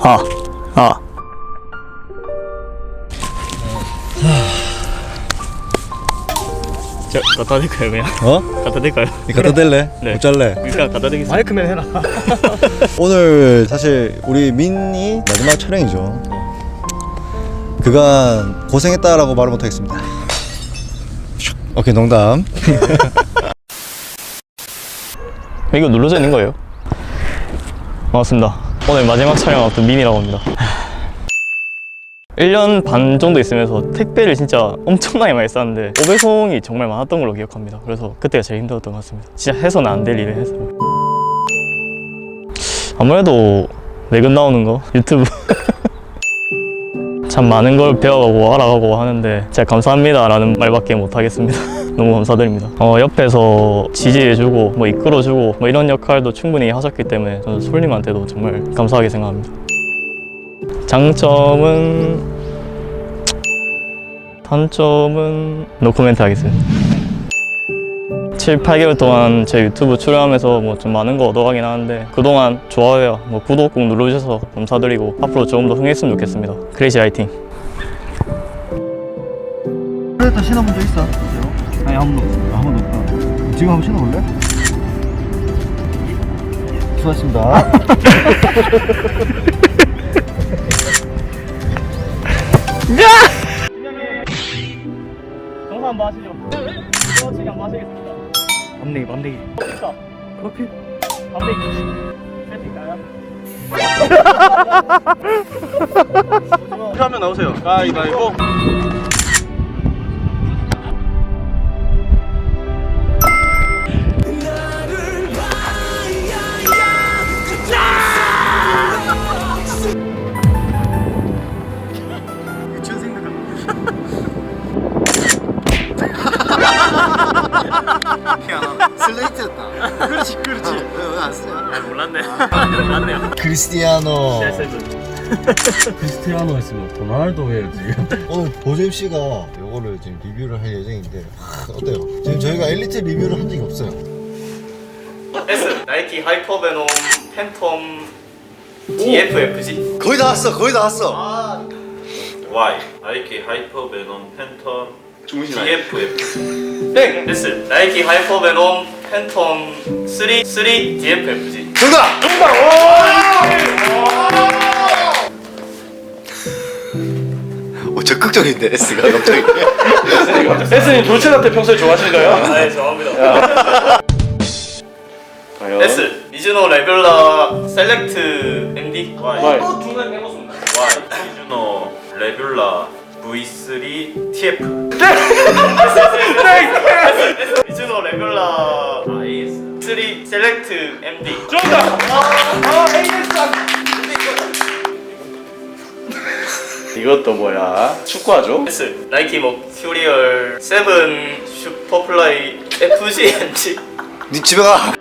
아, 아. 저 갖다 드릴까요 그냥? 어? 갖다 드릴까요? 이 갖다 댈래? 네. 못 잘래? 그냥 갖다 드리겠습니다 마이크맨 해라. 오늘 사실 우리 민이 마지막 촬영이죠. 그간 고생했다라고 말을 못하겠습니다. 오케이 농담. 이거 눌러져 있는 거예요? 반갑습니다. 오늘 마지막 촬영 앞둔 민이라고 합니다. 1년 반 정도 있으면서 택배를 진짜 엄청나게 많이 쌌는데 오배송이 정말 많았던 걸로 기억합니다. 그래서 그때가 제일 힘들었던 것 같습니다. 진짜 해서는 안 될 일을 해서. 아무래도 내근 나오는 거 유튜브 참 많은 걸 배워가고 알아가고 하는데 진짜 감사합니다 라는 말밖에 못 하겠습니다. 너무 감사드립니다. 어, 옆에서 지지해주고 뭐 이끌어주고 뭐 이런 역할도 충분히 하셨기 때문에 저는 솔님한테도 정말 감사하게 생각합니다. 장점은 단점은 노코멘트 하겠습니다 7, 8개월 동안 제 유튜브 출연하면서 뭐 좀 많은 거 얻어가긴 하는데 그동안 좋아요와 뭐 구독 꼭 눌러주셔서 감사드리고 앞으로 조금 더 흥했으면 좋겠습니다 크레이지 라이팅 그래도 신어본 적 있어? 아니 한 번도 없어. 한 번도 없다. 지금 한번 신어볼래? 수고하셨습니다. 정사 한번 하시죠 저치기 한번 하시겠습니다 밤내기 밤내기 커피 밤내기 세팅가요? 하면 나오세요. 가위바위보. 슬레이트였다. 그렇지, 그렇지. 왜안 쓰냐? 아 몰랐네 몰랐네요 크리스티아노. 크리스티아노 했으면 도날도 해야지. 오늘 보잼 씨가 요거를 지금 리뷰를 할 예정인데 하, 어때요? 지금 저희가 엘리트 리뷰를 한 적이 없어요. S 나이키 하이퍼 베놈 팬텀 DFFG 거의 다 왔어. 거의 다 왔어. Y 나이키 하이퍼 베놈 팬텀 DFF 땡! S 나이키 하이퍼베놈 팬텀 3 3 DFFG 정답. 오! 적극적인데 S가 갑자기. 세스님 돌체한테 평소에 좋아하시는가요? 네 좋아합니다. S 미즈노 레귤라 셀렉트 MD Y. 또 중간에 빼놓습니다. Y 미즈노 레귤라 V3 TF 미즈노 레귤라 IS 3 셀렉트 MD 이것도 뭐야? 축구하죠? S 나이키 머큐리얼 7 슈퍼플라이 FGNG 네 집에 가.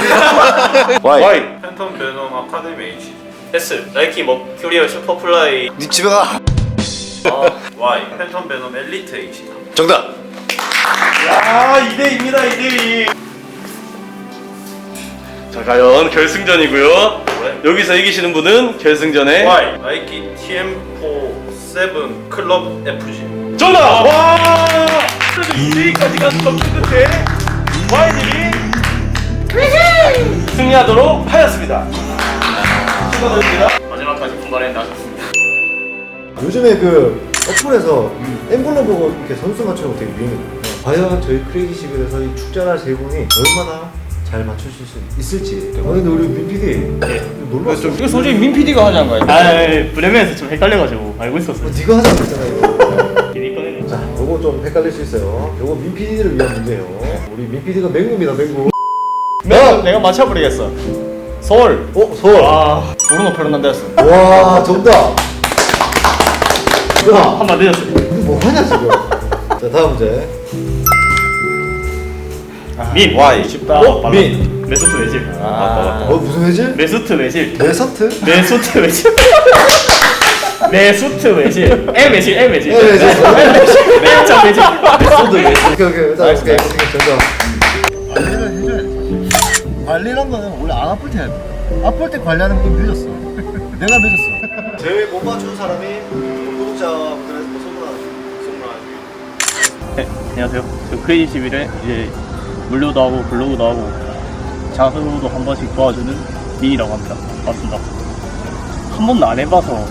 Y. 팬텀 베놈 아카데미. H S 나이키 머큐리얼 슈퍼플라이. 네 집에 가. Y 팬텀 베놈 엘리트 H 정답. 아 2대2입니다 2대2 자 과연 결승전이고요. 여기서 이기시는 분은 결승전에 Y 나이키 TM4 7 클럽 FG 정답! 와! 그래도 2대까지 가서 접근 끝에 Y님이 승리하도록 하였습니다. 축하드립니다. 마지막까지 분발해 나셨습니다 요즘에 그 어플에서 엠블럼 보고 이렇게 선수 맞추는 거 되게 유행이에요. 과연 저희 크레이지 시그에서 이 축제날 세 분이 얼마나 잘 맞추실 수 있을지. 아 근데 우리 민 PD 놀랐어. 이거 솔직히 민 PD가 하자는 거야 아 브레멘에서 좀 헷갈려가지고 알고 있었어요 네가 하자고 했잖아 이거. 괜히 꺼내네 자, 요거 좀 헷갈릴 수 있어요. 요거 민 PD를 위한 문제예요. 우리 민 PD가 맹구입니다, 맹구. 내가, 내가 맞춰버리겠어 서울 어, 서울. 아 브루노 페르난데스 와, 정답. 야, 한번 늦었어요 이거 뭐 하냐 지금? 자, 다음 문제. 민 Y 쉽다 어? 빨라. 민. 메소트 외질 맞다 맞다 어, 무슨 회질? 메소트 외질 레서트? 메소트 외질 메소트 외질 M 외질 M 외질 M 외질. M 외질 M자 외질 오케이, 오케이. 나이스, 오케이. 오케이, 정답. 아, 해줘야 해줘야 관리란 거는 원래 안 아플 때 해야 돼. 아플 때 관리하는 건 늦었어. 내가 늦었어. 제일 못 맞춘 사람이 뭐 줘. 선물 하나 줘. 네, 안녕하세요. 저 크레이지 TV를 이제 물류도 하고 블로그도 하고 장소도 한 번씩 도와주는 민이라고 합니다. 맞습니다. 한 번도 안 해봐서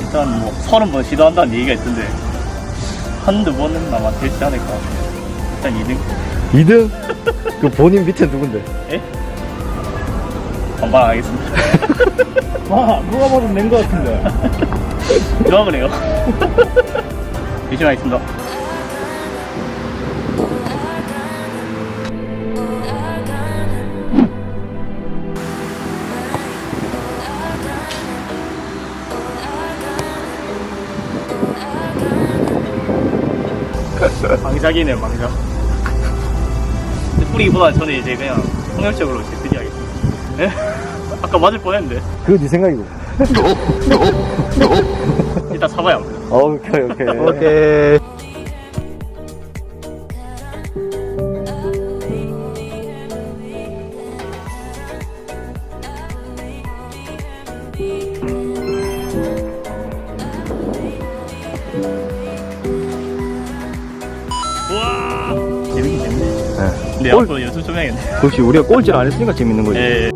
일단 뭐 서른 번 시도한다는 얘기가 있던데 한두 번은 아마 되지 않을까. 일단 2등 2등? 그 본인 밑에 누군데? 반반 하겠습니다. 와 누가 봐도 낸거 같은데 누가 그래요? 열심히 하겠습니다. 망작이네요, 망작. 뿌리기보다 저는 이제 그냥 폭력적으로 제트디 하겠습니다. 네? 아까 맞을 뻔 했는데. 그거 네 생각이고. 일단 사봐야 합니다. 오케이, 오케이. 오케이. 우와! 재밌긴 재밌네. 네. 근데 앞으로 연습 좀 해야겠네. 그렇지, 우리가 꼴찌를 안 했으니까 재밌는 거지. 예.